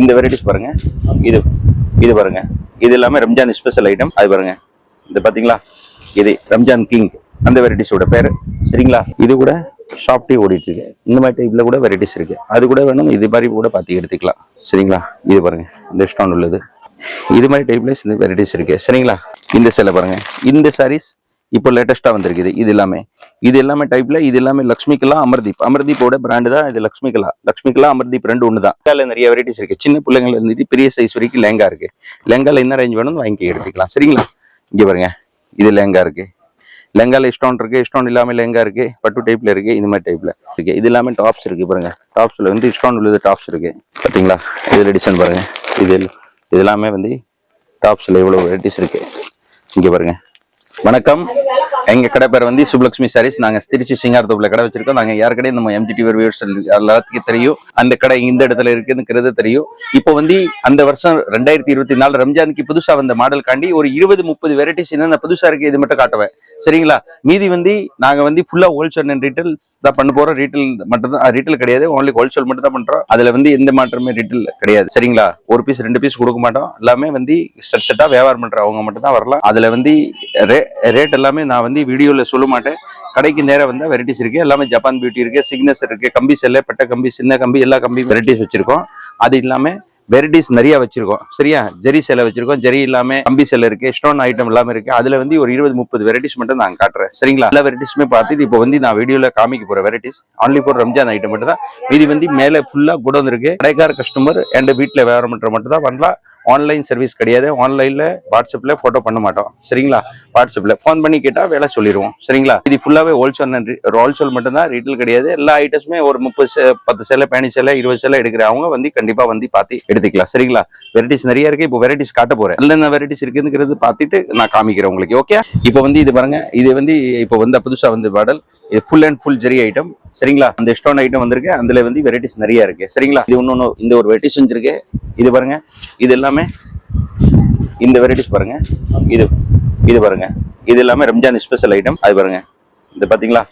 இந்த வெரைட்டிஸ் பாருங்க. இது இது பாருங்க. இது எல்லாமே ரம்ஜான் ஸ்பெஷல் ஐட்டம் அது பாருங்க. இது பாத்தீங்களா? இது ரம்ஜான் கிங் அந்த வெரைட்டிஸோட பேர். சரிங்களா? இது கூட ஷாப்டே ஓடிட்டு இருக்கு இந்த மாதிரி டைப்ல கூட வெரைட்டிஸ் இருக்கு. அது கூட வேணும். இது மாதிரி கூட பார்த்து எடுத்துக்கலாம். சரிங்களா? இது பாருங்க. இந்த ஸ்டோன் உள்ளது. இது மாதிரி டைப்ல இந்த வெரைட்டிஸ் இருக்கு. சரிங்களா? இந்த சேலை பாருங்க. இந்த சாரீஸ் இப்போ லேட்டஸ்டா வந்திருக்குது. இது எல்லாமே. இது எல்லாமே டைப்ல இது எல்லாமே லக்ஷ்மிகலா அமர்தீப் அமர்தீப்போட பிராண்டு தான் இது லக்ஷ்மி கலா லக்ஷ்மி அமர்தீப் ரெண்டு ஒன்று தான். லெஹங்கால நிறைய வெரைட்டிஸ் இருக்கு. சின்ன பிள்ளைங்கள இருந்து பெரிய சைஸ் வரைக்கும் லெங்கா இருக்கு. லெங்கால என்ன ரேஞ்ச் வேணும் வாங்கி எடுத்துக்கலாம். சரிங்களா? இங்க பாருங்க. இது லெங்கா இருக்கு. லெங்கால ஸ்டோன் இருக்கு. ஸ்டோன் இல்லாம லெங்கா இருக்கு. பட்டு டைப்ல இருக்கு. இந்த மாதிரி டைப்ல இருக்கு. இது எல்லாமே டாப்ஸ் இருக்கு பாருங்க. டாப்ஸ்ல வந்து ஸ்டோன் உள்ளது டாப்ஸ் இருக்கு. பாத்தீங்களா? இதுல டிசைன் பாருங்க. இது இது எல்லாமே வந்து டாப்ஸ்ல இவ்வளவு வெரைட்டிஸ் இருக்கு? இங்க பாருங்க. வணக்கம். எங்க கடை பேர் வந்து சுப்லக்ஷ்மி சாரீஸ் நாங்க திருச்சி சிங்காரத்தோப்புல கடை வச்சிருக்கோம். நாங்க யார் கடையும் நம்ம எம்ஜிடி வியூவர்ஸ் எல்லாத்துக்கும் தெரியும். அந்த கடை இந்த இடத்துல இருக்குதுங்கிறது தெரியும். இப்போ வந்து அந்த வருஷம் ரெண்டாயிரத்தி இருபத்தி நாலு ரம்ஜானுக்கு புதுசா வந்த மாடல் காண்டி ஒரு இருபது முப்பது வெரைட்டிஸ் என்னென்ன புதுசா இருக்கு இது மட்டும் காட்டுவேன். சரிங்களா? மீதி வந்து நாங்க வந்து ஃபுல்லா ஹோல்சேல் அண்ட் ரீட்டைல் தான் பண்ண போறோம். ரீட்டைல் மட்டும் தான் ரீட்டைல் கிடையாது. ஓன்லி ஹோல்சேல் மட்டும் தான் பண்றோம். அதுல வந்து எந்த மாற்றமே ரீட்டைல் கிடையாது. சரிங்களா? ஒரு பீஸ் ரெண்டு பீஸ் கொடுக்க மாட்டோம். எல்லாமே வந்து செட் செட்டா வியாபாரம் பண்ற அவங்க மட்டும் தான் வரலாம். அதுல வந்து ரேட் எல்லாமே நான் வந்து வீடியோவில் சொல்ல மாட்டேன். கடைக்கு நேராக வந்தால் வெரைட்டிஸ் இருக்கு. எல்லாமே ஜப்பான் பியூட்டி இருக்கு. சிக்னஸ் இருக்கு. கம்பி செல்லை பெட்ட கம்பி சின்ன கம்பி எல்லா கம்பி வெரைட்டிஸ் வச்சுருக்கோம். அது இல்லாம வெரைட்டிஸ் நிறையா வச்சுருக்கோம். சரியா? ஜெரி சேலை வச்சுருக்கோம். ஜெரி இல்லாமல் கம்பி சேலை இருக்கு. ஸ்டோன் ஐட்டம் எல்லாமே இருக்கு. அதுல வந்து ஒரு இருபது முப்பது வெரைட்டிஸ் மட்டும் நான் காட்டுறேன். சரிங்களா? எல்லா வெரைட்டிஸுமே பார்த்துட்டு இப்போ வந்து நான் வீடியோவில் காமிக்க போற varieties only for Ramzan item மட்டும் தான் மீதி வந்து மேலே ஃபுல்லாக குடோன் இருக்குது கடைக்கார கஸ்டமர் அண்ட் வீட்டில் வியாபாரம் பண்ணுற மட்டும் தான் பண்ணலாம். ஆன்லைன் சர்வீஸ் கிடையாது. ஆன்லைனில் வாட்ஸ்அப்ல ஃபோட்டோ பண்ண மாட்டோம். சரிங்களா? வாட்ஸ்அப்பில் ஃபோன் பண்ணி கேட்டால் வேலை சொல்லிடுவோம் சரிங்களா? இது ஃபுல்லாவே ஹோல்சேல் ஹோல்சேல் மட்டும் தான் ரீட்டைல் கிடையாது. எல்லா ஐட்டம்ஸுமே ஒரு முப்பது பத்து சேலை பதினஞ்சு சேலை இருபது சேலை எடுக்கிறவங்க வந்து கண்டிப்பாக வந்து பார்த்து எடுத்துக்கலாம். சரிங்களா? வெரைட்டிஸ் நிறைய இருக்கு. இப்போ வெரைட்டிஸ் காட்ட போகிறேன் என்னென்ன வெரைட்டிஸ் இருக்குதுங்கிறது பார்த்துட்டு நான் காமிக்கிறேன் உங்களுக்கு ஓகே இப்போ வந்து இது பாருங்க. இது வந்து இப்போ வந்து புதுசாக வந்து மாடல் இது full and full zari item சரிங்களா? அந்த ஸ்டோன் ஐட்டம் வந்திருக்கு. அதுல வந்து வெரைட்டிஸ் நிறைய இருக்கு. சரிங்களா? இது இன்னொன்று இந்த ஒரு வெரைட்டிஸ் வந்துருக்கு. இது பாருங்க. இது எல்லாமே இந்த வெரைட்டிஸ் பாருங்க. இது இது பாருங்க. இது எல்லாமே ரம்ஜான் ஸ்பெஷல் ஐட்டம் அது பாருங்க. இது பாத்தீங்களா?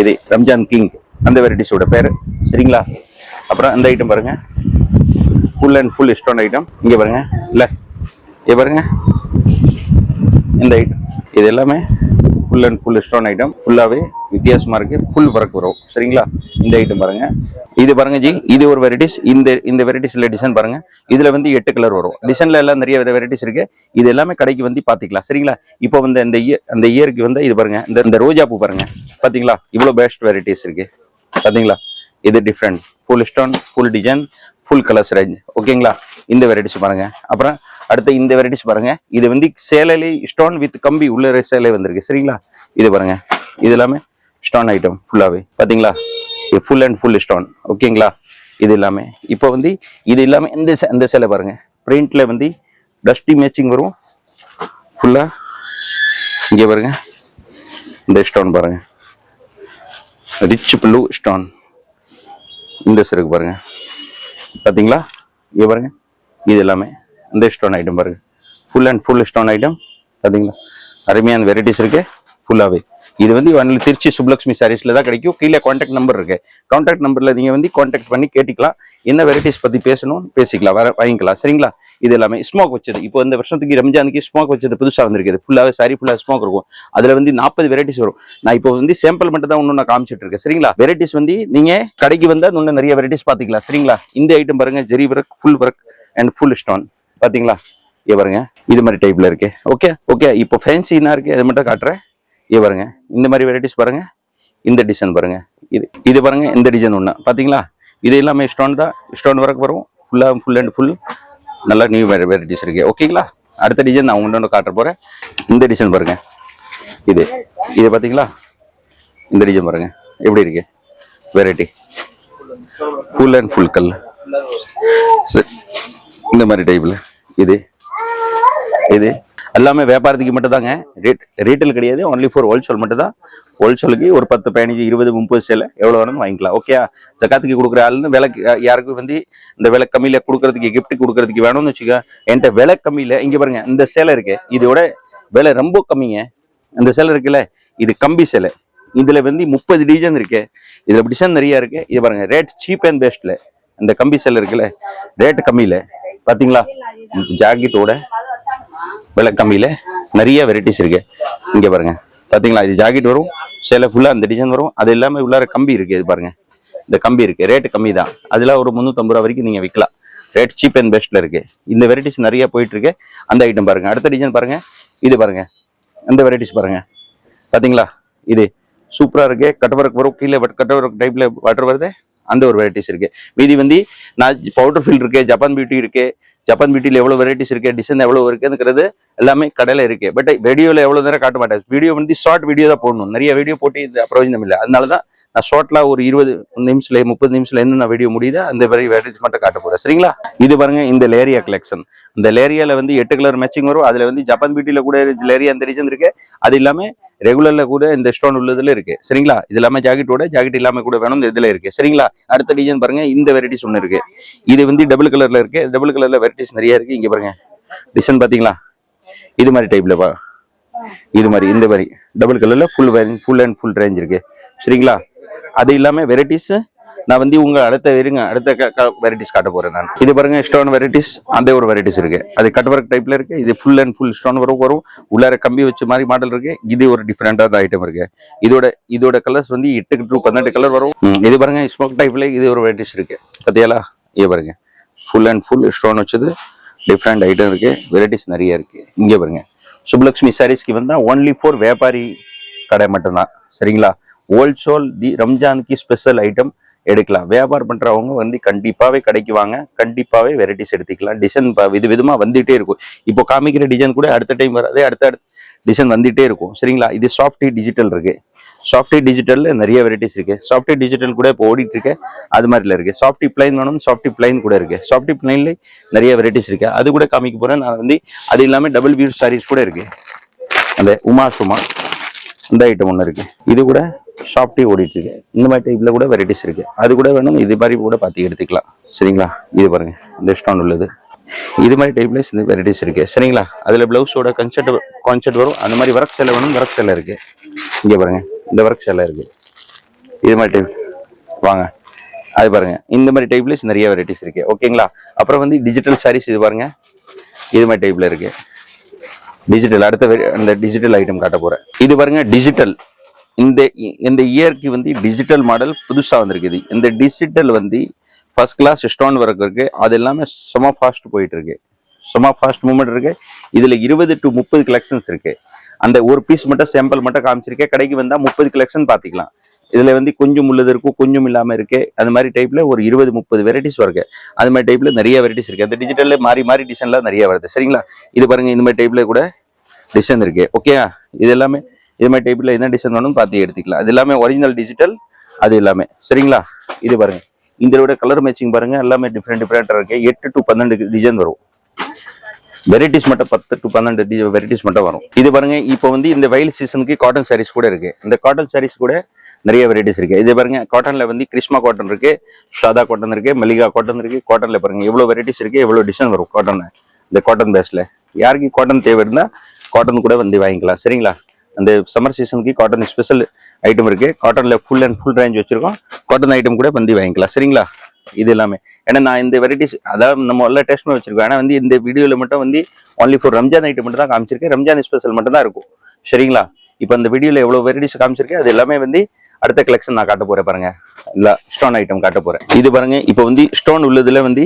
இது ரம்ஜான் கிங் அந்த வெரைட்டிஸோட பேர். சரிங்களா? அப்புறம் அந்த ஐட்டம் பாருங்க. Full and full stone item இங்க பாருங்க. இல்ல இது பாருங்க. இந்த ஐட்டம் இது எல்லாமே full and full stone item ஃபுல்லாகவே வித்தியாசமாக இருக்குது ஃபுல் ஒர்க் வரும் சரிங்களா? இந்த ஐட்டம் பாருங்கள் இது பாருங்க ஜி. இது ஒரு வெரைட்டிஸ் இந்த இந்த வெரைட்டிஸில் டிசைன் பாருங்கள் இதில் வந்து எட்டு கலர் வரும். டிசைனில் எல்லாம் நிறைய வெரைட்டிஸ் இருக்குது இது எல்லாமே கடைக்கு வந்து பார்த்துக்கலாம் சரிங்களா? இப்போ வந்து அந்த இயர் அந்த இயருக்கு வந்து இது பாருங்கள் இந்த இந்த ரோஜா பூ பாருங்கள் பார்த்தீங்களா இவ்வளோ பெஸ்ட் வெரைட்டிஸ் இருக்குது பார்த்தீங்களா இது different full stone full design full colours range ஓகேங்களா இந்த வெரைட்டிஸ் பாருங்கள் அப்புறம் அடுத்து இந்த வெரைட்டிஸ் பாருங்க. இது வந்து சேலையிலே ஸ்டோன் வித் கம்பி உள்ள சேலை வந்திருக்கு. சரிங்களா? இது பாருங்க. இது எல்லாமே ஸ்டோன் ஐட்டம் ஃபுல்லாகவே பார்த்தீங்களா ஃபுல் அண்ட் ஃபுல் ஸ்டோன் ஓகேங்களா? இது எல்லாமே. இப்போ வந்து இது எல்லாமே இந்த சே- இந்த சேலை பாருங்க? பிரிண்ட்ல வந்து டஸ்டி மேட்சிங் வரும். ஃபுல்லா இங்கே பாருங்க. இந்த ஸ்டோன் பாருங்க. ரிச் ப்ளூ ஸ்டோன் இந்த சிறகு பாருங்க. பார்த்தீங்களா இங்கே பாருங்க. இது எல்லாமே இந்த ஸ்டோன் ஐட்டம் பாருங்க. Full and full stone item பார்த்தீங்களா அருமையான வெரைட்டிஸ் இருக்கு. ஃபுல்லாகவே இது வந்து ஒன்லி திருச்சி சுப்லக்ஷ்மி சாரீஸில் தான் கிடைக்கும். கீழே காண்டாக்ட் நம்பர் இருக்கு. காண்டாக்ட் நம்பரில் நீங்கள் வந்து காண்டாக்ட் பண்ணி கேட்டுக்கலாம். என்ன வெரைட்டிஸ் பற்றி பேசணும் பேசிக்கலாம். வர வாங்கிக்கலாம். சரிங்களா? இது எல்லாமே ஸ்மோக் வச்சது. இப்போ இந்த வருஷத்துக்கு ரம்ஜானுக்கு ஸ்மோக் வச்சது புதுசாக வந்திருக்குது. ஃபுல்லாகவே சாரி ஃபுல்லாக ஸ்மோக் இருக்கும். அதில் வந்து நாற்பது வெரைட்டிஸ் வரும். நான் இப்போ வந்து சாம்பிள் மட்டும் தான் ஒன்று நான் காமிச்சிட்டு இருக்கேன். சரிங்களா? வெரைட்டிஸ் வந்து நீங்கள் கடைக்கு வந்தால் இன்னும் நிறைய வெரைட்டிஸ் பார்த்துக்கலாம். சரிங்களா? இந்த ஐட்டம் பாருங்க. Zari work full work and full stone பார்த்தீங்களா இது பாருங்க. இது மாதிரி டைப்பில் இருக்கு. ஓகே ஓகே இப்போ ஃபேன்சினா என்ன இருக்கு. அது மட்டும் காட்டுறேன். இது பாருங்க. இந்த மாதிரி வெரைட்டிஸ் பாருங்க. இந்த டிசைன் பாருங்க. இது இது பாருங்க. இந்த டிசைன் ஒன்று பார்த்தீங்களா இது எல்லாமே ஸ்டோன் தான். ஸ்டோன் ஒர்க் வரும். ஃபுல்லாக ஃபுல் அண்ட் ஃபுல் நல்லா நியூ வெரைட்டிஸ் இருக்கு. ஓகேங்களா அடுத்த டிசைன் நான் உங்கள்கிட்ட காட்ட போகிறேன் இந்த டிசைன் பாருங்க. இது இது பார்த்தீங்களா இந்த டிசைன் பாருங்க. எப்படி இருக்கு? வெரைட்டி ஃபுல் அண்ட் ஃபுல் கல். இந்த மாதிரி டைப்பில் இது. இது. எல்லாமே வியாபாரத்துக்கு மட்டும் தாங்க ரேட் ரீட்டைல் கிடையாது. ஒன்லி ஃபார் ஹோல்சேல் மட்டும் தான் ஹோல்சேலுக்கு ஒரு பத்து பதினஞ்சு இருபது முப்பது சேலை எவ்வளோ வேணும் வாங்கிக்கலாம். ஓகே ஜக்காத்துக்கு கொடுக்குற ஆளுன்னு விலை யாருக்கும் வந்து இந்த விலை கம்மியில் கொடுக்கறதுக்கு கிஃப்ட் கொடுக்கறதுக்கு வேணும்னு வச்சுக்க என்கிட்ட விலை கம்மியில இங்கே பாருங்க இந்த சேலை இருக்கு. இதோட விலை ரொம்ப கம்மிங்க. இந்த சேலை இருக்குல்ல இது கம்பி சேலை. இதில் வந்து முப்பது டிசைன் இருக்கு. இதில் டிசைன் நிறையா இருக்கு. இது பாருங்க ரேட் சீப் அண்ட் பெஸ்ட்டில் இந்த கம்பி சேலை இருக்குல்ல ரேட் கம்மியில. பாத்தீங்களா? ஜாக்கெட்டோட விலை கம்மியில் நிறைய வெரைட்டிஸ் இருக்கு. இங்க பாருங்க. பாத்தீங்களா? இது ஜாக்கெட் வரும். சேலை ஃபுல்லா அந்த டிசைன் வரும். அது எல்லாமே உள்ளார கம்பி இருக்கு. இது பாருங்க. இந்த கம்பி இருக்கு. ரேட் கம்மி தான். அதுல ஒரு முந்நூத்தம்பது ரூபா வரைக்கும் நீங்க விற்கலாம் ரேட் சீப் அண்ட் பெஸ்ட்ல இருக்கு. இந்த வெரைட்டிஸ் நிறைய போயிட்டு இருக்கு. அந்த ஐட்டம் பாருங்க. அடுத்த டிசைன் பாருங்க. இது பாருங்க. அந்த வெரைட்டிஸ் பாருங்க. பாத்தீங்களா? இது சூப்பரா இருக்கு. கட் ஒர்க் வரும். கீழே கட் ஒர்க் டைப்ல வாட்டர் வருது. அந்த ஒரு வெரைட்டிஸ் இருக்கு. மீதி வந்து நான் பவுடர் ஃபில் இருக்கு ஜப்பான் பியூட்டி இருக்கு ஜப்பான் பியூட்டியில் எவ்வளோ வெரைட்டிஸ் இருக்கு டிசைன் எவ்வளவு இருக்குங்கிறது எல்லாமே கடையில இருக்கு. பட் வீடியோவில் எவ்வளோ நேரம் காட்ட மாட்டேன். வீடியோ வந்து ஷார்ட் வீடியோ தான் போடணும். நிறைய வீடியோ போட்டு இந்த பிரயோஜனம் இல்லை. அதனால தான் நான் ஷார்ட்ல ஒரு இருபது நிமிஷத்துல முப்பது நிமிஷத்துல என்ன நான் வீடியோ முடியுதோ. அந்த மாதிரி வெரைட்டிஸ் மட்டும் காட்ட போறேன். சரிங்களா? இது பாருங்க இந்த லேரியா கலெக்ஷன் இந்த லேரியால வந்து எட்டு கலர் மேட்சிங் வரும். அதுல வந்து ஜப்பான் பியூட்டில கூட லேரியா அந்த ரீசன் இருக்கு. அது இல்லாமல் ரெகுலர்ல கூட இந்த ஸ்டோன் உள்ளதுல இருக்கு. சரிங்களா? இது இல்லாம ஜாக்கெட்டோட ஜாக்கெட் இல்லாம கூட வேணும். இந்த இதுல இருக்கு. சரிங்களா? அடுத்த டிசைன் பாருங்க இந்த வெரைட்டிஸ் ஒன்று இருக்கு. இது வந்து டபுள் கலர்ல இருக்கு. டபுள் கலர்ல வெரைட்டிஸ் நிறைய இருக்கு. இங்க பாருங்க. டிசைன் பாத்தீங்களா? இது மாதிரி டைப்ல பா இது மாதிரி இந்த மாதிரி. டபுள் கலர்ல full full and full range இருக்கு. சரிங்களா? அது இல்லாமல் வெரைட்டிஸ் நான் வந்து உங்க அடுத்த இருங்க அடுத்த வெரைட்டிஸ் காட்ட போறேன் நான். இது பாருங்க ஸ்டோன் வெரைட்டிஸ் அந்த ஒரு வெரைட்டிஸ் இருக்கு. அது கட் ஒர்க் டைப்ல இருக்கு. இது ஃபுல் அண்ட் ஃபுல் ஸ்டோன் வரும் வரும். உள்ளார கம்பி வச்ச மாதிரி மாடல் இருக்கு. இது ஒரு டிஃப்ரெண்டான ஐட்டம் இருக்கு. இதோட இதோட கலர்ஸ் வந்து எட்டு டு பன்னெண்டு கலர் வரும். இது பாருங்க ஸ்மோக் டைப்ல இது ஒரு வெரைட்டிஸ் இருக்கு. பத்தியாலா இது பாருங்க. ஃபுல் அண்ட் ஃபுல் ஸ்டோன் வச்சது. டிஃப்ரெண்ட் ஐட்டம் இருக்கு. வெரைட்டிஸ் நிறைய இருக்கு. இங்க பாருங்க. சுப்லக்ஷ்மி சாரீஸ்க்கு வந்தா ஒன்லி ஃபோர் வியாபாரி கடை மட்டும்தான். சரிங்களா? ஹோல்சோல் தி ரம்ஜானுக்கு ஸ்பெஷல் ஐட்டம் எடுக்கலாம். வியாபாரம் பண்ணுறவங்க வந்து கண்டிப்பாகவே கடைக்கு வாங்க. கண்டிப்பாகவே வெரைட்டிஸ் எடுத்துக்கலாம். டிசைன் வித விதமாக வந்துகிட்டே இருக்கும். இப்போ காமிக்கிற டிசைன் கூட அடுத்த டைம் வராது. அடுத்த அடுத்த டிசைன் வந்துகிட்டே இருக்கும். சரிங்களா? இது சாஃப்டி டிஜிட்டல் இருக்குது சாஃப்டி டிஜிட்டலில் நிறைய வெரைட்டிஸ் இருக்குது சாஃப்டி டிஜிட்டல் கூட இப்போ ஓடிட்டு இருக்கு அது மாதிரில இருக்குது சாஃப்டி பிளைன் வேணும். சாஃப்டி பிளைன் கூட இருக்குது சாஃப்டி பிளைன்ல நிறைய வெரைட்டிஸ் இருக்குது அது கூட காமிக்க போகிறேன் நான் வந்து அது இல்லாமல் டபுள் வியூ சாரீஸ் கூட இருக்குது அந்த உமா சுமா இந்த ஐட்டம் ஒன்று இருக்குது இது கூட ஷாப்டே ஓடிட்டு இருக்கு இந்த மாதிரி டைப்ல கூட வெரைட்டிஸ் இருக்கு. அது கூட வேணும் இது மாதிரி கூட பார்த்து எடுத்துக்கலாம். சரிங்களா? இது பாருங்க இந்த ஸ்டாண்ட் உள்ளது. இது மாதிரி டைப்ல இந்த வெரைட்டிஸ் இருக்கு. சரிங்களா? அதுல பிளவுஸோட கன்செப்ட் கான்செப்ட் வரும். அந்த மாதிரி ஒர்க் சேலை வேணும் ஒர்க் சேலை இருக்கு. இங்க பாருங்க இந்த ஒர்க் சேலை இருக்கு. இது மாதிரி டைப் வாங்க. அது பாருங்க இந்த மாதிரி டைப்ல நிறைய வெரைட்டிஸ் இருக்கு. ஓகேங்களா? அப்புறம் வந்து டிஜிட்டல் சாரீஸ் இது பாருங்க. இது மாதிரி டைப்ல இருக்கு. டிஜிட்டல் அடுத்த அந்த டிஜிட்டல் ஐட்டம் காட்ட போறேன். இது பாருங்க டிஜிட்டல் இந்த இந்த இயர்க்கு வந்து டிஜிட்டல் மாடல் புதுசாக வந்திருக்குது. இந்த டிஜிட்டல் வந்து ஃபர்ஸ்ட் கிளாஸ் ஸ்டோன் ஒர்க் இருக்கு. அது எல்லாமே சும்மா ஃபாஸ்ட் போயிட்டு இருக்கு. சும்மா ஃபாஸ்ட் மூவ்மெண்ட் இருக்கு. இதுல இருபது டு முப்பது கலெக்ஷன்ஸ் இருக்கு. அந்த ஒரு பீஸ் மட்டும் சாம்பிள் மட்டும் காமிச்சிருக்கேன். கடைக்கு வந்தா முப்பது கலெக்ஷன் பார்த்துக்கலாம். இதுல வந்து கொஞ்சம் உள்ளது இருக்கும் கொஞ்சம் இல்லாம இருக்கு. அது மாதிரி டைப்ல ஒரு இருபது முப்பது வெரைட்டிஸ் வருது அது மாதிரி டைப்ல நிறைய வெரைட்டிஸ் இருக்கு. அந்த டிஜிட்டல்ல மாறி மாறி டிசைன்லாம் நிறைய வருது. சரிங்களா? இது பாருங்க இந்த மாதிரி டைப்ல கூட டிசைன் இருக்கு. ஓகே இது எல்லாமே இது மாதிரி என்ன டிசைன் வேணும் பார்த்து எடுத்துக்கலாம். அது எல்லாமே ஒரிஜினல் டிஜிட்டல் அது எல்லாமே. சரிங்களா? இது பாருங்க. இதோட கலர் மேட்சிங் பாருங்க. எல்லாமே டிஃப்ரெண்ட் டிஃப்ரெண்ட்டாக இருக்கு. எட்டு டு பன்னெண்டு டிசைன் வரும். வெரைட்டிஸ் மட்டும் பத்து டு பன்னெண்டு வெரைட்டிஸ் மட்டும் வரும். இது பாருங்க இப்போ வந்து இந்த வயல் சீசனுக்கு காட்டன் சாரீஸ் கூட இருக்கு. இந்த காட்டன் சாரீஸ் கூட நிறைய வெரைட்டிஸ் இருக்கு. இது பாருங்க காட்டன்ல வந்து கிருஷ்மா காட்டன் இருக்கு ஷாதா காட்டன் இருக்கு மல்லிகா காட்டன் இருக்கு. காட்டன்ல பாருங்க எவ்வளவு வெரைட்டிஸ் இருக்கு எவ்வளவு டிசைன் வரும் காட்டன் இந்த காட்டன் பேஸ்ல யாருக்கு காட்டன் தேவை இருந்தா காட்டன் கூட வந்து வாங்கிக்கலாம். சரிங்களா? அந்த சம்மர் சீசனுக்கு காட்டன் ஸ்பெஷல் ஐட்டம் இருக்கு. காட்டன்ல ஃபுல் அண்ட் ஃபுல் ரேஞ்ச் வச்சிருக்கோம். காட்டன் ஐட்டம் கூட வந்து வாங்கிக்கலாம். சரிங்களா? இது எல்லாமே. ஏன்னா நான் இந்த வெரைட்டிஸ் அதாவது நம்ம எல்லா டெஸ்ட்மே வச்சிருக்கோம். ஏன்னா வந்து இந்த வீடியோல மட்டும் வந்து ஒன்லி ஃபோர் ரம்ஜான் ஐட்டம் மட்டும் தான் காமிச்சிருக்கேன். ரம்ஜான் ஸ்பெஷல் மட்டும் தான் இருக்கும். சரிங்களா? இப்போ இந்த வீடியோல எவ்வளவு வெரைட்டிஸ் காமிச்சிருக்கேன் அது எல்லாமே வந்து அடுத்த கலெக்ஷன் நான் காட்ட போறேன் பாருங்க. இல்ல ஸ்டோன் ஐட்டம் காட்ட போறேன். இது பாருங்க இப்போ வந்து ஸ்டோன் உள்ளதுல வந்து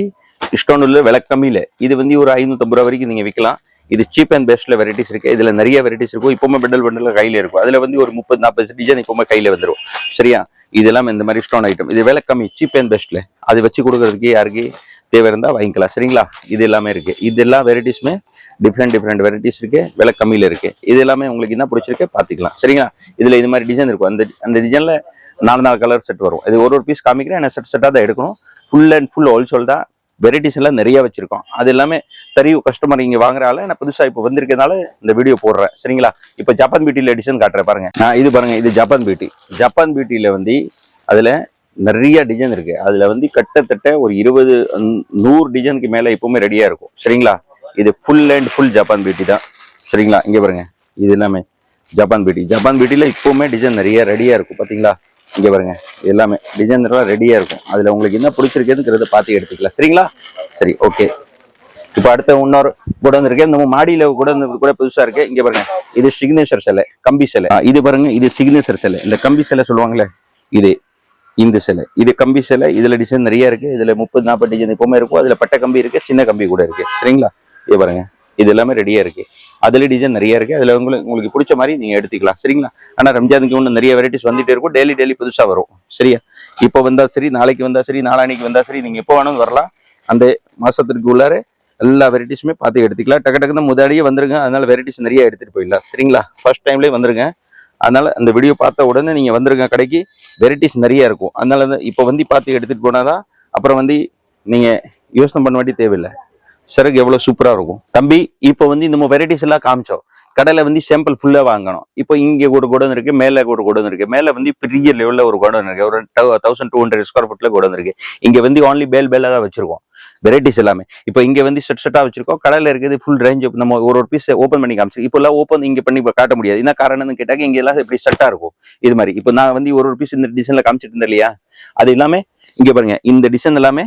ஸ்டோன் உள்ள விலை கம்மியில இது வந்து ஒரு ஐநூற்றம்பது ரூபா வரைக்கும் நீங்க விற்கலாம் இது சீப் அண்ட் பெஸ்ட்ல வெரைட்டிஸ் இருக்கு. இதுல நிறைய வெரைட்டிஸ் இருக்கும். இப்பவுமே பெண்டல் பெண்டல் கையில இருக்கும். அதுல வந்து ஒரு முப்பது நாற்பது டிசைன் இப்பவுமே கையில வந்துடும் சரியா? இதெல்லாம் இந்த மாதிரி ஸ்டோன் ஐட்டம் இது விலை கம்மி சீப் அண்ட் பெஸ்ட்ல அது வச்சு கொடுக்கறதுக்கு யாருக்கு தேவை இருந்தா வாங்கிக்கலாம். சரிங்களா? இது எல்லாமே இருக்கு. இது எல்லா வெரைட்டிஸுமே டிஃப்ரெண்ட் டிஃப்ரெண்ட் வெரைட்டிஸ் இருக்கு. விலை கம்மியில இருக்கு. இது எல்லாமே உங்களுக்கு என்ன பிடிச்சிருக்கு பாத்துக்கலாம் சரிங்களா? இதுல இது மாதிரி டிசைன் இருக்கும். அந்த அந்த டிசைன்ல நாலு நாலு கலர் செட் வரும். இது ஒரு ஒரு பீஸ் காமிக்கிறேன். என்ன செட் செட்டாக தான் எடுக்கணும். ஃபுல் அண்ட் ஃபுல் ஹோல்சோல் தான் வெரைட்டிஸ் எல்லாம் நிறைய வச்சிருக்கோம். அது எல்லாமே தெரியும் கஸ்டமர் இங்க வாங்குறால நான் புதுசா இப்போ வந்திருக்கனால இந்த வீடியோ போடுறேன். சரிங்களா? இப்போ ஜப்பான் பீட்டியில் எடிஷன் காட்டுறேன் பாருங்க. நான் இது பாருங்க இது ஜப்பான் பியூட்டி ஜப்பான் பியூட்டில வந்து அதுல நிறைய டிசைன் இருக்கு. அதுல வந்து கிட்டத்தட்ட ஒரு இருபது நூறு டிசைனுக்கு மேல எப்பவுமே ரெடியா இருக்கும். சரிங்களா? இது full and full Japan beauty தான். சரிங்களா? இங்க பாருங்க. இது எல்லாமே ஜப்பான் பியூட்டி ஜப்பான் பியூட்டில இப்பவுமே டிசைன் நிறைய ரெடியா இருக்கும் பாத்தீங்களா? இங்கே பாருங்க எல்லாமே டிசைனர்லாம் ரெடியாக இருக்கும். அதில் உங்களுக்கு என்ன பிடிச்சிருக்குதுங்கிறத பார்த்து எடுத்துக்கலாம். சரிங்களா? சரி ஓகே இப்போ அடுத்த இன்னொரு கூட வந்துருக்கேன். நம்ம மாடியில் கூட கூட புதுசாக இருக்கு. இங்கே பாருங்க இது சிக்னேச்சர் சிலை கம்பி சிலை. ஆ, இது பாருங்க இது சிக்னேச்சர் சிலை. இந்த கம்பி சிலை சொல்லுவாங்களே இது இந்த சிலை. இது கம்பி சிலை இதில் டிசைன் நிறைய இருக்கு. இதில் முப்பது நாற்பது டிசைன் எப்பவுமே இருக்கும். அதில் பட்டை கம்பி இருக்கு சின்ன கம்பி கூட இருக்கு. சரிங்களா? இது பாருங்க இது எல்லாமே ரெடியா இருக்கு. அதுல டிசைன் நிறைய இருக்கு. அதுல உங்களுக்கு உங்களுக்கு பிடிச்ச மாதிரி நீங்க எடுத்துக்கலாம். சரிங்களா? ஆனா ரம்ஜானுக்கு இன்னும் நிறைய வெரைட்டிஸ் வந்துட்டே இருக்கும். டெய்லி டெய்லி புதுசா வரும். சரியா? இப்போ வந்தா சரி நாளைக்கு வந்தா சரி நாளான்னைக்கு வந்தா சரி நீங்க எப்போ வேணாலும் வரலாம். அந்த மாசத்திற்கு உள்ளார எல்லா வெரைட்டிஸுமே பார்த்து எடுத்துக்கலாம். டக்கு டக்குன்னு முன்னாடியே வந்துருங்க. அதனால வெரைட்டிஸ் நிறைய எடுத்துட்டு போயிடலாம். சரிங்களா? ஃபர்ஸ்ட் டைம்லேயே வந்துருங்க. அதனால அந்த வீடியோ பார்த்த உடனே நீங்க வந்துருங்க கடைக்கு. வெரைட்டிஸ் நிறைய இருக்கும். அதனால தான் இப்போ வந்து பார்த்து எடுத்துட்டு போனாதான் அப்புறம் வந்து நீங்க யோசனை பண்ண வேண்டிய தேவையில்லை. சிறகு எவ்வளோ சூப்பராக இருக்கும். தம்பி இப்போ வந்து இந்த வெரைட்டிஸ் எல்லாம் காமிச்சோம். கடையில் வந்து சாம்பிள் ஃபுல்லாக வாங்கணும். இப்போ இங்கே ஒரு குடம் இருக்கு மேலே ஒரு குடம் இருக்கு. மேலே வந்து பெரிய லெவலில் ஒரு குடம் இருக்கு. ஒரு தௌசண்ட் டூ ஹண்ட்ரட் ஸ்கொயர் ஃபீட்டில் குடம் இருக்கு. இங்கே வந்து ஒன்லி பேல் பேலாக தான் வச்சிருக்கோம். வெரைட்டிஸ் எல்லாமே. இப்போ இங்கே வந்து செட் செட்டாக வச்சிருக்கோம். கடையில் இருக்குது ஃபுல் ரேஞ்ச் நம்ம ஒரு ஒரு பீஸ் ஓப்பன் பண்ணி காமிச்சிருக்கோம். இப்போ எல்லாம் ஓப்பன் இங்கே பண்ணி காட்ட முடியாது. என்ன காரணம்னு கேட்டாக்க இங்கே எல்லாம் இப்படி செட்டாக இருக்கும். இது மாதிரி. இப்போ நான் வந்து ஒரு ஒரு பீஸ் இந்த டிசைனில் காமிச்சிட்டு இருந்தேன் இல்லையா? அது எல்லாமே இங்கே பாருங்க. இந்த டிசைன் எல்லாமே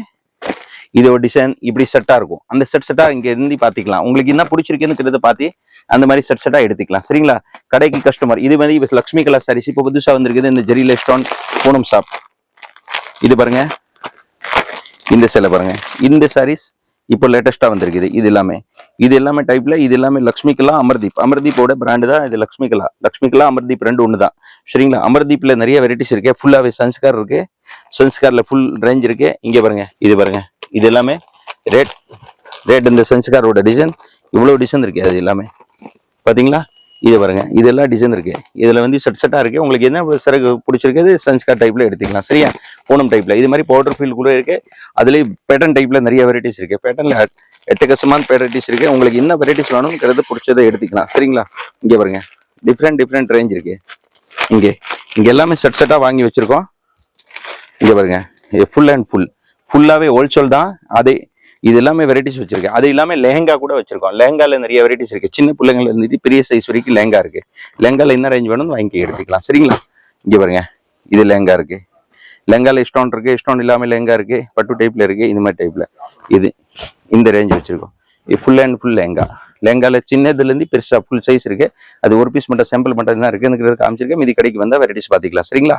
இது ஒரு டிசைன் இப்படி செட்டா இருக்கும். அந்த செட் செட்டா இங்க இருந்து பாத்துக்கலாம். உங்களுக்கு என்ன பிடிச்சிருக்குன்னு பார்த்து அந்த மாதிரி செட் செட்டா எடுத்துக்கலாம். சரிங்களா? கடைக்கு கஸ்டமர் இது மாதிரி இப்போ லக்ஷ்மி கலர் சாரீஸ் இப்போ புதுசா வந்திருக்குது இந்த ஜெரில ஸ்டோன் பூனம் ஷாப் இது பாருங்க. இந்த சிலை பாருங்க. இந்த சாரீஸ் இப்போ லேட்டஸ்டா வந்திருக்குது. இது எல்லாமே. இது எல்லாமே டைப்ல இது எல்லாமே லக்ஷ்மி கலா அமர்தீப். அமர்தீப்போட பிராண்டு தான் இது லக்ஷ்மி கலா. லக்ஷ்மி கலா அமர்தீப் ரெண்டு ஒன்று தான். சரிங்களா? அமர்தீப்ல நிறைய வெரைட்டிஸ் இருக்கு. ஃபுல்லாவே சன்ஸ்கார் இருக்கு. சன்ஸ்கார்ல ஃபுல் ரேஞ்ச் இருக்கு. இங்க பாருங்க. இது பாருங்க. இது எல்லாமே ரேட் ரேட் இந்த சன்ஸ்காரோட டிசைன் இவ்வளோ டிசைன் இருக்குது அது எல்லாமே. பார்த்தீங்களா இது பாருங்க. இதெல்லாம் டிசைன் இருக்கு. இதில் வந்து செட் செட்டாக இருக்குது உங்களுக்கு என்ன சிறகு பிடிச்சிருக்குது சன்ஸ்கார் டைப்பில் எடுத்துக்கலாம். சரியா? பூனம் டைப்பில் இது மாதிரி பவுடர் ஃபீல் கூட இருக்குது அதுலேயும் பேட்டர்ன் டைப்பில் நிறைய வெரைட்டிஸ் இருக்குது பேட்டனில் எட்டகசமான வெரைட்டிஸ் இருக்குது உங்களுக்கு என்ன வெரைட்டிஸ் வேணும்ங்கிறது பிடிச்சதை எடுத்துக்கலாம். சரிங்களா? இங்கே பாருங்க. டிஃப்ரெண்ட் டிஃப்ரெண்ட் ரேஞ்ச் இருக்குது இங்கே. இங்கே எல்லாமே செட் செட்டாக வாங்கி வச்சுருக்கோம். இங்கே பாருங்க. இது ஃபுல் அண்ட் ஃபுல் ஃபுல்லாகவே ஹோல்சேல் தான். அதே இது எல்லாமே வெரைட்டிஸ் வச்சிருக்கேன். அது இல்லாமல் லெஹங்கா கூட வச்சிருக்கோம். லெஹங்கால நிறைய வெரைட்டிஸ் இருக்கு. சின்ன பிள்ளைங்கள்ல இருந்து பெரிய சைஸ் வரைக்கும் லெஹங்கா இருக்கு. லெஹங்கால என்ன ரேஞ்ச் வேணும்னு வாங்கி எடுத்துக்கலாம். சரிங்களா? இங்கே பாருங்க. இது லெஹங்கா இருக்கு. லெஹங்கால ஸ்டோன் இருக்கு. ஸ்டோன் இல்லாமல் லெஹங்கா இருக்கு. பட்டு டைப்ல இருக்கு. இந்த மாதிரி டைப்ல இது இந்த ரேஞ்ச் வச்சிருக்கோம். இது ஃபுல் அண்ட் ஃபுல் லெஹங்கா. லெஹங்கால சின்னதுலேருந்து பெருசாக ஃபுல் சைஸ் இருக்கு. அது ஒரு பீஸ் மட்டும் சாம்பிள் மட்டும் தான் இருக்குங்கிறது காமிச்சிருக்கேன். மீதி கடைக்கு வந்தால் வெரைட்டிஸ் பார்த்துக்கலாம். சரிங்களா?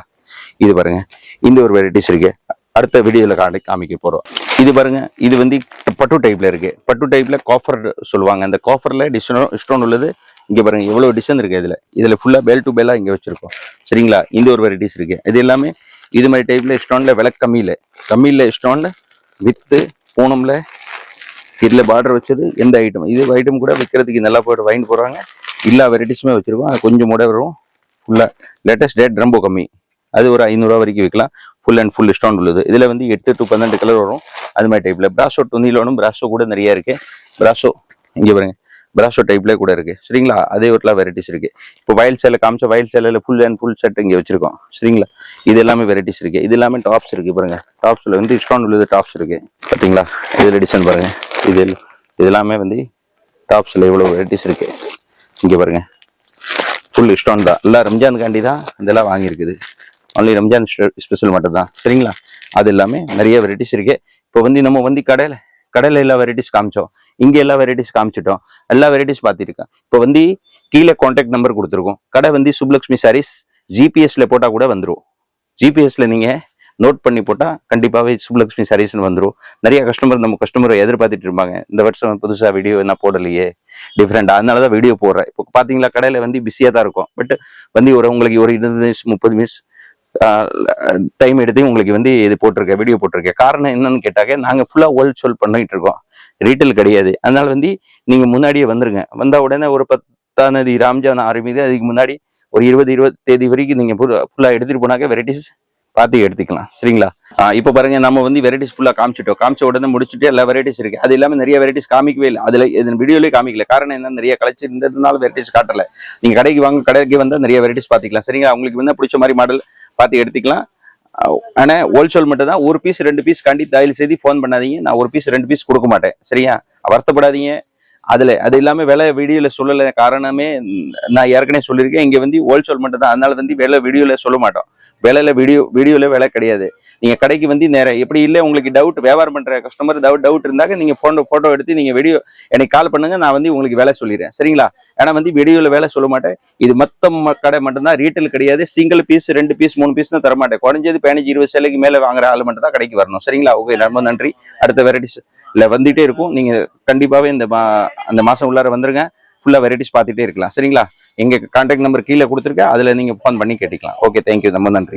இது பாருங்க. இந்த ஒரு வெரைட்டிஸ் இருக்கு. அடுத்த வீடியோவில் காணி காமிக்க போகிறோம் இது பாருங்க இது வந்து பட்டு டைப்பில் இருக்கு. பட்டு டைப்பில் காஃபர் சொல்லுவாங்க. அந்த காஃபரில் டிசைன் ஸ்டோன் உள்ளது. இங்கே பாருங்க எவ்வளோ டிசைன் இருக்குது இதில். இதில் ஃபுல்லாக பேல் டு பேலாக இங்கே வச்சுருக்கோம். சரிங்களா? இந்த ஒரு வெரைட்டிஸ் இருக்கு. இது எல்லாமே இது மாதிரி டைப்பில் ஸ்டோனில் விலை கம்மியில் கம்மியில் ஸ்டோனில் வித்து பூனமில் இதில் பார்டர் வச்சது எந்த ஐட்டம் இது ஐட்டம் கூட விற்கிறதுக்கு நல்லா போய்ட்டு வாங்கிட்டு போகிறாங்க எல்லா வெரைட்டிஸுமே வச்சுருக்கோம். அது கொஞ்சம் கூட வரும். ஃபுல்லாக லேட்டஸ்ட் டேட் ரொம்ப கம்மி. அது ஒரு ஐநூறுரூவா வரைக்கும் விற்கலாம் ஃபுல் அண்ட் ஃபுல் ஸ்டோன் உள்ளது. இதில் வந்து எட்டு டு பன்னெண்டு கலர் வரும். அது மாதிரி டைப்ல பிராசோ துணியிலும் பிராசோ கூட நிறைய இருக்குது பிராசோ இங்கே பாருங்க. பிராசோ டைப்லேயே கூட இருக்குது சரிங்களா? அதே ஒரு வெரைட்டிஸ் இருக்குது இப்போ வயல் சேலை காமிச்ச வயல் சேலையில் ஃபுல் அண்ட் ஃபுல் செட் இங்கே வச்சிருக்கோம். சரிங்களா? இது எல்லாமே வெரைட்டிஸ் இருக்குது இது எல்லாமே டாப்ஸ் இருக்குது பாருங்க. டாப்ஸில் வந்து ஸ்டோன் உள்ளது டாப்ஸ் இருக்குது பார்த்தீங்களா இதில் டிசைன் பாருங்க. இது இது எல்லாமே வந்து டாப்ஸில் இவ்வளோ வெரைட்டிஸ் இருக்குது இங்கே பாருங்க. ஃபுல் ஸ்டோன் தான். எல்லாம் ரம்ஜானுக்காண்டி தான் இதெல்லாம் வாங்கியிருக்குது. ஒன்லி ரம்ஜான் ஸ்பெஷல் மட்டும்தான். சரிங்களா? அது எல்லாமே நிறைய வெரைட்டிஸ் இருக்கு. இப்போ வந்து நம்ம வந்து கடையில் கடையில் எல்லா வெரைட்டிஸ் காமிச்சோம். இங்கே எல்லா வெரைட்டிஸ் காமிச்சிட்டோம். எல்லா வெரைட்டிஸ் பார்த்துருக்கேன். இப்போ வந்து கீழே கான்டாக்ட் நம்பர் கொடுத்துருக்கோம். கடை வந்து சுப்லக்ஷ்மி சாரீஸ் ஜிபிஎஸ்ல போட்டால் கூட வந்துடும் ஜிபிஎஸ்ல நீங்கள் நோட் பண்ணி போட்டால் கண்டிப்பாகவே சுப்லக்ஷ்மி சாரீஸ்னு வந்துடும் நிறைய கஸ்டமர் நம்ம கஸ்டமரை எதிர்பார்த்துட்டு இருப்பாங்க. இந்த வருஷம் புதுசாக வீடியோ என்ன போடலையே டிஃப்ரெண்ட் அதனால தான் வீடியோ போடுறேன். இப்போ பார்த்தீங்களா கடையில் வந்து பிஸியாக தான் இருக்கும். பட் வந்து ஒரு உங்களுக்கு ஒரு இருபது நிமிஷம் முப்பது நிமிஷம் டைம் எடுத்து உங்களுக்கு வந்து இது போட்டிருக்கேன் வீடியோ போட்டிருக்கேன் காரணம் என்னன்னு கேட்டாக்க நாங்க ஃபுல்லா ஹோல்சேல் பண்ணிட்டு இருக்கோம். ரீட்டைல் கிடையாது. அதனால வந்து நீங்கள் முன்னாடியே வந்துருங்க. வந்தால் உடனே ஒரு பத்தாம் தேதி ராம்ஜான் ஆரம்பிது அதுக்கு முன்னாடி ஒரு இருபது இருபது தேதி வரைக்கும் நீங்கள் ஃபுல்லாக எடுத்துகிட்டு போனாக்க வெரைட்டிஸ் பார்த்து எடுத்துக்கலாம். சரிங்களா? இப்போ பாருங்க நம்ம வந்து வெரைட்டிஸ் ஃபுல்லாக காமிச்சிட்டோம். காமிச்ச உடனே முடிச்சுட்டு எல்லா வெரைட்டிஸ் இருக்கு. அது இல்லாமல் நிறைய வெரைட்டிஸ் காமிக்கவே இல்லை. அதில் இதன் வீடியோலேயே காமிக்கல. காரணம் என்ன நிறைய கலைச்சி இருந்ததுனால வெரைட்டிஸ் காட்டல. நீங்கள் கடைக்கு வாங்க கடைக்கு வந்தால் நிறைய வெரைட்டிஸ் பார்த்துக்கலாம். சரிங்களா? உங்களுக்கு என்ன பிடிச்ச மாதிரி மாடல் பார்த்து எடுத்துக்கலாம். ஆனால் ஆனா ஹோல்சேல் மட்டும் தான் ஒரு பீஸ் ரெண்டு பீஸ் கண்டி தயவு செய்து ஃபோன் பண்ணாதீங்க. நான் ஒரு பீஸ் ரெண்டு பீஸ் கொடுக்க மாட்டேன். சரியா? வருத்தப்படாதீங்க அதுல அது இல்லாம விலை வீடியோல சொல்லல காரணமே நான் ஏற்கனவே சொல்லியிருக்கேன். இங்க வந்து ஹோல்சேல் மட்டும் தான் அதனால வந்து விலை வீடியோல சொல்ல மாட்டோம். விலையில வீடியோ வீடியோல விலை கிடையாது. நீங்க கடைக்கு வந்து நேரம் எப்படி இல்லை உங்களுக்கு டவுட் வியாபாரம் பண்ற கஸ்டமர் டவுட் டவுட் இருந்தாக்க நீங்க ஃபோன் போட்டோ எடுத்து நீங்க வீடியோ எனக்கு கால் பண்ணுங்க நான் வந்து உங்களுக்கு வேலை சொல்லிடுறேன். சரிங்களா? ஏன்னா வந்து வீடியோல வேலை சொல்ல மாட்டேன். இது மொத்தம் கடை மட்டும்தான். ரீட்டைல் கிடையாது. சிங்கிள் பீஸ் ரெண்டு பீஸ் மூணு பீஸ் தான் தர மாட்டேன் குறைஞ்சது பதினஞ்சு இருபது சேலைக்கு மேல வாங்குற ஆள் மட்டும் தான் கடைக்கு வரணும். சரிங்களா? ஓகே ரொம்ப நன்றி. அடுத்த வெரைட்டிஸ் இல்ல வந்துட்டே இருக்கும். நீங்க கண்டிப்பாவே இந்த மா அந்த மாசம் உள்ளார வந்துருங்க. ஃபுல்லா வெரைட்டிஸ் பார்த்துட்டே இருக்கலாம். சரிங்களா? எங்க கான்டாக்ட் நம்பர் கீழே கொடுத்துருக்கேன். அதுல நீங்க ஃபோன் பண்ணி கேட்டுக்கலாம். ஓகே தேங்க்யூ ரொம்ப நன்றி.